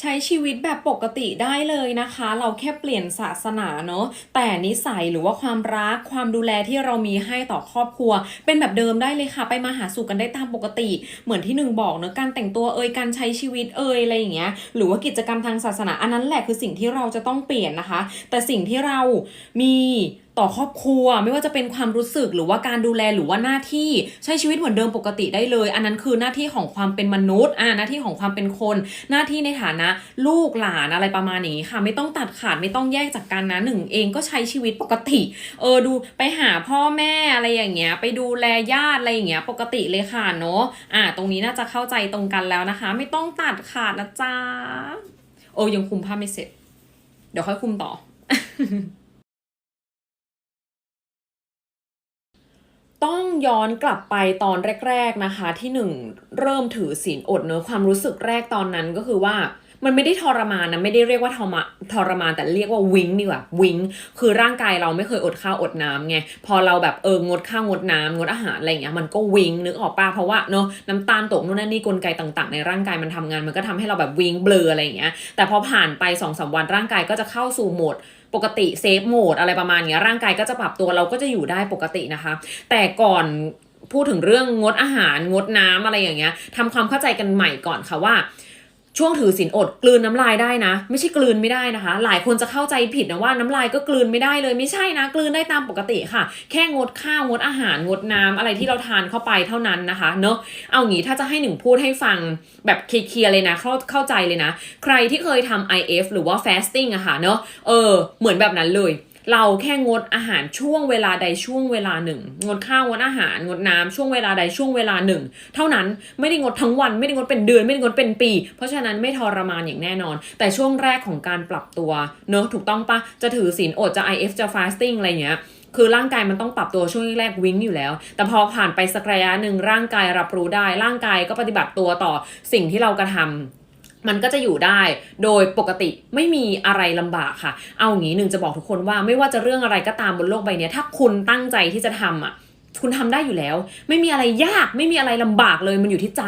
ใช้ชีวิตแบบปกติได้เลยนะคะ เราแค่เปลี่ยนศาสนาเนอะแต่นิสัยหรือว่าความรักความดูแลที่เรามีให้ต่อครอบครัว เป็นแบบเดิมได้เลยค่ะ ไปมาหาสู่กันได้ตามปกติ เหมือนที่หนึ่งบอกเนอะการแต่งตัวเอ่ยการใช้ชีวิตเอ่ยอะไรอย่างเงี้ยหรือว่ากิจกรรมทางศาสนาอันนั้นแหละคือสิ่งที่เราจะต้องเปลี่ยนนะคะ แต่สิ่งที่เรามี ต่อครอบครัว ไม่ว่าจะเป็นความรู้สึกหรือว่าการดูแลหรือว่าหน้าที่ใช้ชีวิตเหมือนเดิมปกติได้เลย อันนั้นคือหน้าที่ของความเป็นมนุษย์อ่าหน้าที่ของความเป็นคน หน้าที่ในฐานะ ลูกหลานอะไรประมาณนี้ค่ะ ไม่ต้องตัดขาดไม่ต้องแยกจากกันนะหนึ่งเองก็ใช้ชีวิตปกติ เออดูไปหาพ่อแม่อะไรอย่างเงี้ย ไปดูแลญาติอะไรอย่างเงี้ยปกติเลยค่ะเนาะอ่า ตรงนี้น่าจะเข้าใจตรงกันแล้วนะคะ ไม่ต้องตัดขาดนะจ๊ะโอ้ยังคุมผ้าไม่เสร็จ เดี๋ยวค่อยคุมต่อ ต้องย้อนกลับไปตอนแรก ๆนะคะ ที่หนึ่งเริ่มถือศีลอดเนอะความรู้สึกแรกตอนนั้นก็คือว่ามันไม่ได้ทรมานนะไม่ได้เรียกว่าทรมาทรมานแต่เรียกว่าวิงดีกว่าวิงคือร่างกายเราไม่เคยอดข้าวอดน้ำไงพอเราแบบเอองดข้าวงดน้ำงดอาหารอะไรอย่างเงี้ยมันก็วิงนึกออกป่ะเพราะว่าเนอะน้ำตาลตกนู่นนั่นนี่กลไกต่างๆ ในร่างกายมันทำงานมันก็ทำให้เราแบบวิงเบลออะไรอย่างเงี้ยแต่พอผ่านไปสองสามวันร่างกายก็จะเข้าสู่โหมด ปกติเซฟโหมดอะไรประมาณเนี้ยร่างกายก็จะปรับตัวเราก็จะอยู่ได้ปกตินะคะ แต่ก่อนพูดถึงเรื่องงดอาหารงดน้ำอะไรอย่างเงี้ยทำความเข้าใจกันใหม่ก่อนค่ะว่า ช่วงถือศีลอดกลืนน้ำลายได้นะ ไม่ใช่กลืนไม่ได้นะคะ หลายคนจะเข้าใจผิดนะว่าน้ำลายก็กลืนไม่ได้เลยไม่ใช่นะ กลืนได้ตามปกติค่ะ แค่งดข้าวงดอาหารงดน้ำอะไรที่เราทานเข้าไปเท่านั้นนะคะ เนอะเอางี้ถ้าจะให้หนึ่งพูดให้ฟังแบบเคลียร์เลยนะเข้าเข้าใจเลยนะ ใครที่เคยทำ IF หรือว่า fasting อะค่ะเนอะเออเหมือนแบบนั้นเลย เราแค่งดอาหารช่วงเวลาใดช่วงเวลาหนึ่ง งดข้าวงดอาหารงดน้ำช่วงเวลาใดช่วงเวลาหนึ่ง เท่านั้นไม่ได้งดทั้งวัน ไม่ได้งดเป็นเดือน ไม่ได้งดเป็นปี เพราะฉะนั้นไม่ทรมานอย่างแน่นอน แต่ช่วงแรกของการปรับตัวเนอะถูกต้องปะจะถือศีลอดจะ IF จะ fasting อะไรเงี้ยคือร่างกายมันต้องปรับตัวช่วงแรกวิ้งอยู่แล้ว แต่พอผ่านไปสักระยะหนึ่งร่างกายรับรู้ได้ ร่างกายก็ปฏิบัติตัวต่อสิ่งที่เรากระทำ มันก็จะอยู่ได้โดยปกติไม่มีอะไรลำบากค่ะ เอาอย่างนี้หนึ่งจะบอกทุกคนว่าไม่ว่าจะเรื่องอะไรก็ตามบนโลกใบนี้ถ้าคุณตั้งใจที่จะทำอะคุณทำได้อยู่แล้ว ไม่มีอะไรยากไม่มีอะไรลำบากเลยมันอยู่ที่ใจ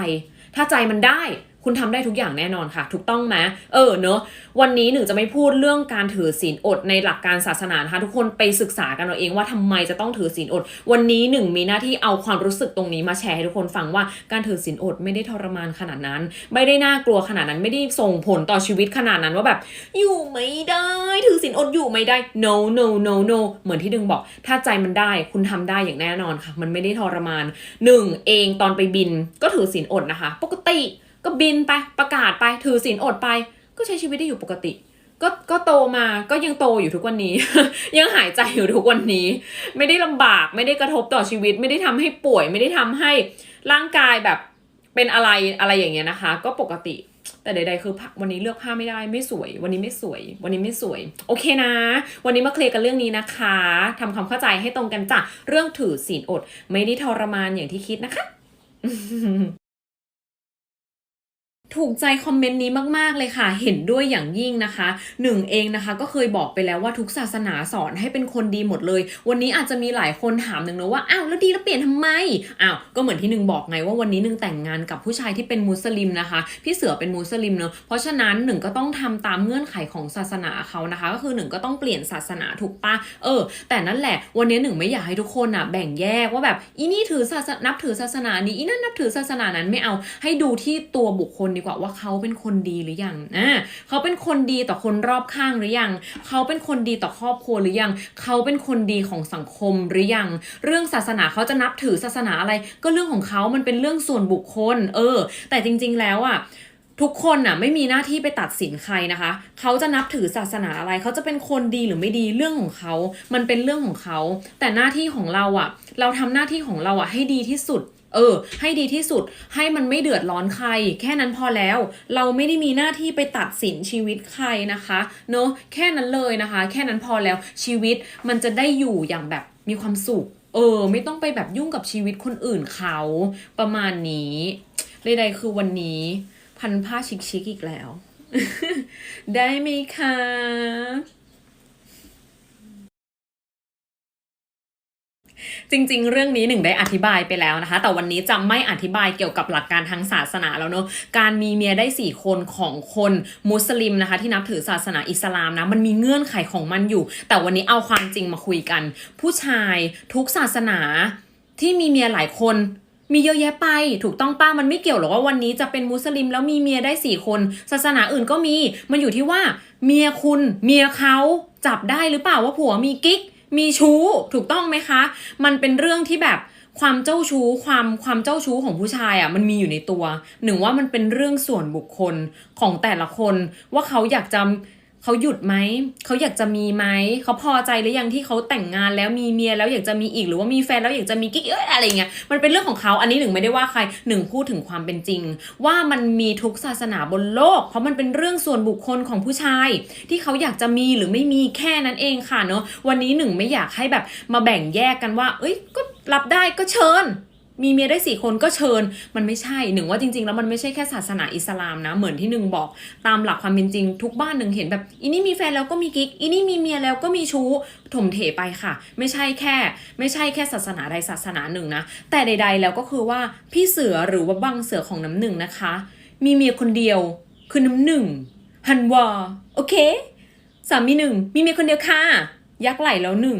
ถ้าใจมันได้ คุณทำได้ทุกอย่างแน่นอนค่ะ ถูกต้องไหมเออเนอะวันนี้หนึ่งจะไม่พูดเรื่องการถือศีลอดในหลักการศาสนานะคะทุกคนไปศึกษากันเอาเองว่าทำไมจะต้องถือศีลอด วันนี้หนึ่งมีหน้าที่เอาความรู้สึกตรงนี้มาแชร์ให้ทุกคนฟังว่าการถือศีลอดไม่ได้ทรมานขนาดนั้น ไม่ได้น่ากลัวขนาดนั้นไม่ได้ส่งผลต่อชีวิตขนาดนั้นว่าแบบ อยู่ไม่ได้ถือศีลอดอยู่ไม่ได้ no no no no เหมือนที่ดึงบอก ถ้าใจมันได้คุณทำได้อย่างแน่นอนค่ะ มันไม่ได้ทรมานหนึ่งเองตอนไปบินก็ถือศีลอดนะคะ ปกติ ก็บินไปประกาศไปถือศีลอดไป ก็ใช้ชีวิตได้อยู่ปกติ ก็ก็โตมาก็ยังโตอยู่ทุกวันนี้ ยังหายใจอยู่ทุกวันนี้ ไม่ได้ลำบากไม่ได้กระทบต่อชีวิต ไม่ได้ทำให้ป่วย ไม่ได้ทำให้ร่างกายแบบเป็นอะไรอะไรอย่างเงี้ยนะคะ ก็ปกติแต่ใดๆคือวันนี้เลือกผ้าไม่ได้ไม่สวย วันนี้ไม่สวย วันนี้ไม่สวย โอเคนะ วันนี้มาเคลียร์กันเรื่องนี้นะคะทำความเข้าใจให้ตรงกันจ้ะเรื่องถือศีลอด ไม่ได้ทรมานอย่างที่คิดนะคะ ถูกใจคอมเมนต์นี้มาก ๆ เลยค่ะ เห็นด้วยอย่างยิ่งนะคะ หนึ่งเองนะคะก็เคยบอกไปแล้วว่าทุกศาสนาสอนให้เป็นคนดีหมดเลย วันนี้อาจจะมีหลายคนถามหนึ่งนะว่า อ้าวแล้วดีแล้วเปลี่ยนทำไม อ้าวก็เหมือนที่หนึ่งบอกไงว่าวันนี้หนึ่งแต่งงานกับผู้ชายที่เป็นมุสลิมนะคะ พี่เสือเป็นมุสลิมเนอะ เพราะฉะนั้นหนึ่งก็ต้องทำตามเงื่อนไขของศาสนาเขานะคะ ก็คือหนึ่งก็ต้องเปลี่ยนศาสนาถูกปะเออ แต่นั่นแหละ วันนี้หนึ่งไม่อยากให้ทุกคนอะแบ่งแยกว่าแบบอีนี่ถือศาสนานับถือศาสนานี้อีนั่นนับถือศาสนานั้นไม่เอา ให้ดูที่ตัวบุคคลดีกว่าว่าเขาเป็นคนดีหรือยังอ่าเขาเป็นคนดีต่อคนรอบข้างหรือยัง เขาเป็นคนดีต่อครอบครัวหรือยัง เขาเป็นคนดีของสังคมหรือยัง เรื่องศาสนาเขาจะนับถือศาสนาอะไร ก็เรื่องของเขามันเป็นเรื่องส่วนบุคคล เออ แต่จริง ๆ แล้วอะทุกคนน่ะไม่มีหน้าที่ไปตัดสินใครนะคะ เขาจะนับถือศาสนาอะไร เขาจะเป็นคนดีหรือไม่ดีเรื่องของเขา มันเป็นเรื่องของเขา แต่หน้าที่ของเราอะ เราทำหน้าที่ของเราอะให้ดีที่สุด เออ ให้ดีที่สุดให้มันไม่เดือดร้อนใคร แค่นั้นพอแล้ว เราไม่ได้มีหน้าที่ไปตัดสินชีวิตใครนะคะ เนอะแค่นั้นเลยนะคะ แค่นั้นพอแล้วชีวิตมันจะได้อยู่อย่างแบบมีความสุข เออ ไม่ต้องไปแบบยุ่งกับชีวิตคนอื่นเขาประมาณนี้ใดๆคือวันนี้ พันผ้าชิคๆอีกแล้ว ได้ไหมคะ จริง ๆ เรื่องนี้หนึ่งได้อธิบายไปแล้วนะคะ แต่วันนี้จะไม่อธิบายเกี่ยวกับหลักการทางศาสนาแล้วเนอะการมีเมียได้สี่คนของคนมุสลิมนะคะ ที่นับถือศาสนาอิสลามนะมันมีเงื่อนไขของมันอยู่ แต่วันนี้เอาความจริงมาคุยกัน ผู้ชายทุกศาสนาที่มีเมียหลายคนมีเยอะแยะไป ถูกต้องป้ามันไม่เกี่ยวหรอกว่าวันนี้จะเป็นมุสลิมแล้วมีเมียได้สี่คน ศาสนาอื่นก็มี มันอยู่ที่ว่า เมียคุณ เมียเขาจับได้หรือเปล่าว่าผัวมีกิ๊ก มีชู้ถูกต้องไหมคะ มันเป็นเรื่องที่แบบความเจ้าชู้ความความเจ้าชู้ของผู้ชายอะ่ะมันมีอยู่ในตัว หนึ่งว่ามันเป็นเรื่องส่วนบุคคลของแต่ละคนว่าเขาอยากจะ เขาหยุดไหม เขาอยากจะมีไหม เขาพอใจหรือยังที่เขาแต่งงานแล้วมีเมียแล้วอยากจะมีอีกหรือว่ามีแฟนแล้วอยากจะมีกิ๊กเอ้ยอะไรเงี้ย มันเป็นเรื่องของเขาอันนี้หนึ่งไม่ได้ว่าใครหนึ่งพูดถึงความเป็นจริง ว่ามันมีทุกศาสนาบนโลก เพราะมันเป็นเรื่องส่วนบุคคลของผู้ชาย ที่เขาอยากจะมีหรือไม่มีแค่นั้นเองค่ะเนอะวันนี้หนึ่งไม่อยากให้แบบมาแบ่งแยกกันว่า เอ้ยก็รับได้ก็เชิญ มีเมียได้สี่คนก็เชิญ มันไม่ใช่หนึ่งว่าจริง ๆ แล้วมันไม่ใช่แค่ศาสนาอิสลามนะ เหมือนที่หนึ่งบอกตามหลักความเป็นจริง ทุกบ้านหนึ่งเห็นแบบอีนี่มีแฟนแล้วก็มีกิ๊กอีนี่มีเมียแล้วก็มีชู้ถมเถไปค่ะ ไม่ใช่แค่ ไม่ใช่แค่ศาสนาใดศาสนาหนึ่งนะ แต่ใด ๆ แล้วก็คือว่าพี่เสือหรือว่าบังเสือของน้ำหนึ่งนะคะ มีเมียคนเดียวคือน้ำหนึ่งฮันวาโอเคสามีหนึ่งมีเมียคนเดียวค่ะยักไหลแล้วหนึ่ง